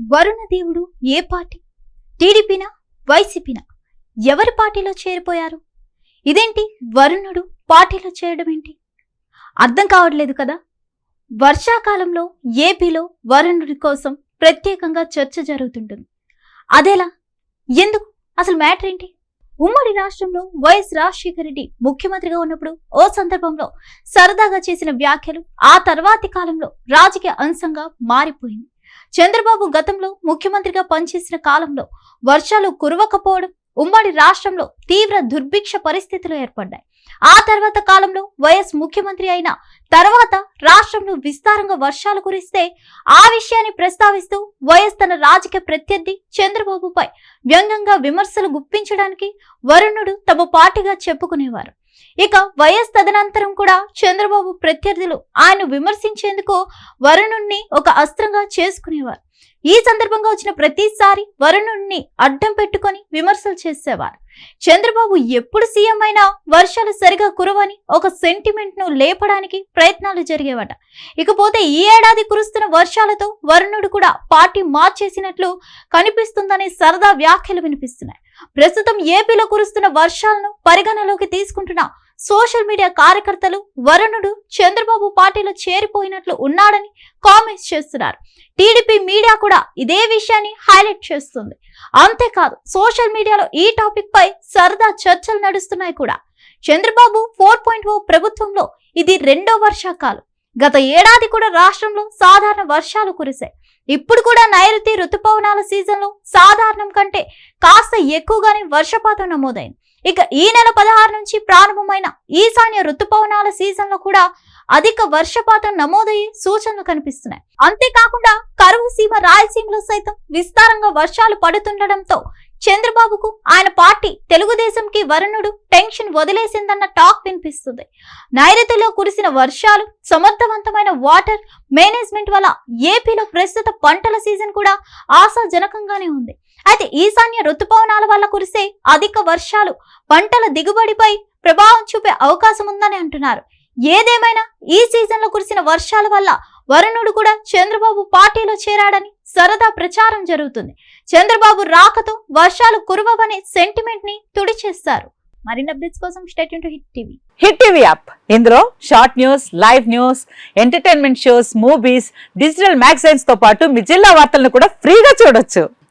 వరుణ దేవుడు ఏ పార్టీ? టీడీపీనా? వైసీపీనా? ఎవరి పార్టీలో చేరిపోయారు? ఇదేంటి వరుణుడు పార్టీలో చేరడం ఏంటి అర్థం కావట్లేదు కదా? వర్షాకాలంలో ఏపీలో వరుణుడి కోసం ప్రత్యేకంగా చర్చ జరుగుతుంటుంది. అదేలా? ఎందుకు? అసలు మ్యాటర్ ఏంటి? ఉమ్మడి రాష్ట్రంలో వైఎస్ రాజశేఖర రెడ్డి ముఖ్యమంత్రిగా ఉన్నప్పుడు ఓ సందర్భంలో సరదాగా చేసిన వ్యాఖ్యలు ఆ తర్వాతి కాలంలో రాజకీయ అంశంగా మారిపోయింది. చంద్రబాబు గతంలో ముఖ్యమంత్రిగా పనిచేసిన కాలంలో వర్షాలు కురవకపోవడం ఉమ్మడి రాష్ట్రంలో తీవ్ర దుర్భిక్ష పరిస్థితులు ఏర్పడ్డాయి. ఆ తర్వాత కాలంలో వైఎస్ ముఖ్యమంత్రి అయిన తర్వాత రాష్ట్రంలో విస్తారంగా వర్షాలు కురిస్తే ఆ విషయాన్ని ప్రస్తావిస్తూ వైఎస్ తన రాజకీయ ప్రత్యర్థి చంద్రబాబుపై వ్యంగ్యంగా విమర్శలు గుప్పించడానికి వరుణుడు తమ పార్టీగా చెప్పుకునేవారు. ఇక వైఎస్ తదనంతరం కూడా చంద్రబాబు ప్రత్యర్థులు ఆయన విమర్శించేందుకు వరుణుణ్ణి ఒక అస్త్రంగా చేసుకునేవారు. ఈ సందర్భంగా వచ్చిన ప్రతిసారి వరుణుణ్ణి అడ్డం పెట్టుకొని విమర్శలు చేసేవారు. చంద్రబాబు ఎప్పుడు సీఎం అయినా వర్షాలు సరిగా కురవని ఒక సెంటిమెంట్ను లేపడానికి ప్రయత్నాలు జరిగేవట. ఇకపోతే ఈ ఏడాది కురుస్తున్న వర్షాలతో వరుణుడు కూడా పార్టీ మార్చేసినట్లు కనిపిస్తుందనే సరదా వ్యాఖ్యలు వినిపిస్తున్నాయి. ప్రస్తుతం ఏపీలో కురుస్తున్న వర్షాలను పరిగణలోకి తీసుకుంటున్న సోషల్ మీడియా కార్యకర్తలు వరుణుడు చంద్రబాబు పార్టీలో చేరిపోయినట్లు ఉన్నాడని కామెంట్స్ చేస్తున్నారు. టీడీపీ మీడియా కూడా ఇదే విషయాన్ని హైలైట్ చేస్తుంది. అంతేకాదు సోషల్ మీడియాలో ఈ టాపిక్ పై సరదా చర్చలు నడుస్తున్నాయి కూడా. చంద్రబాబు ఫోర్ పాయింట్ ఓ ప్రభుత్వంలో ఇది రెండో వర్షాకాలం. గత ఏడాది కూడా రాష్ట్రంలో సాధారణ వర్షాలు కురిశాయి. ఇప్పుడు కూడా నైరుతి ఋతుపవనాల సీజన్లో సాధారణం కంటే కాస్త ఎక్కువగానే వర్షపాతం నమోదైంది. ఇక ఈ నెల పదహారు నుంచి ప్రారంభమైన ఈశాన్య ఋతుపవనాల సీజన్లో కూడా అధిక వర్షపాతం నమోదయ్యే సూచనలు కనిపిస్తున్నాయి. అంతేకాకుండా కరువు సీమ రాయలసీమలో సైతం విస్తారంగా వర్షాలు పడుతుండటంతో చంద్రబాబుకు ఆయన పార్టీ తెలుగుదేశంకి వరుణుడు టెన్షన్ వదిలేసిందన్న టాక్ వినిపిస్తుంది. నైరుతిలో కురిసిన వర్షాలు సమర్థవంతమైన వాటర్ మేనేజ్మెంట్ వల్ల ఏపీలో ప్రస్తుత పంటల సీజన్ కూడా ఆశాజనకంగానే ఉంది. అయితే ఈశాన్య ఋతుపవనాల వల్ల కురిసే అధిక వర్షాలు పంటల దిగుబడిపై ప్రభావం చూపే అవకాశం ఉందని అంటున్నారు. ఏదేమైనా ఈ సీజన్లో కురిసిన వర్షాల వల్ల వరుణుడు కూడా చంద్రబాబు పార్టీలో చేరాడని సరదా ప్రచారం జరుగుతుంది. చంద్రబాబు రాకతో వర్షాలు కురవవనే సెంటిమెంట్ని తుడిచేస్తారు. మరిన్ని అప్డేట్స్ కోసం state to hit TV. Hit TV app. ఇందులో short news live news entertainment shows movies digital మ్యాగజైన్స్తో పాటు మీ జిల్లా వార్తలను కూడా ఫ్రీగా చూడొచ్చు.